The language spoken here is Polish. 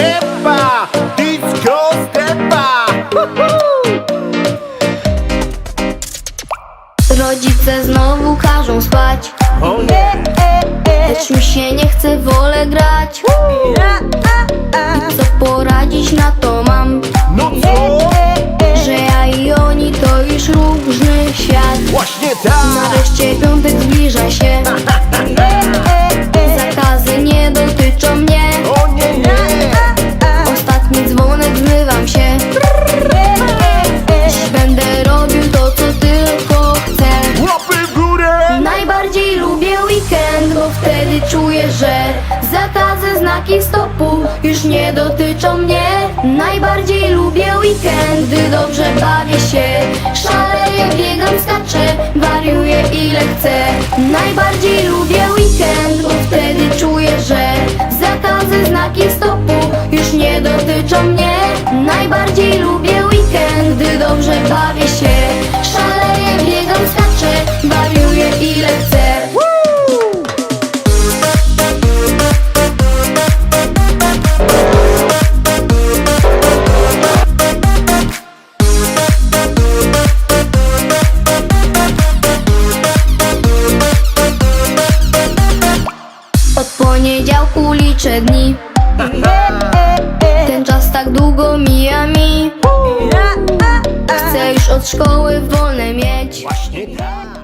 Epa, disco stepa. Rodzice znowu każą spać. O nie, Lecz mi się nie chce, wolę grać. I co poradzić na to mam? No co? Że ja i oni to już różny świat. Właśnie tak. Nareszcie piątek zbliża się Znaki stopu już nie dotyczą mnie. Najbardziej lubię weekend, gdy dobrze bawię się. Szaleję, biegam, skaczę, wariuję ile chcę. Najbardziej Od poniedziałku liczę dni. Ten czas tak długo mija mi. Chcę już od szkoły wolne mieć. Właśnie tak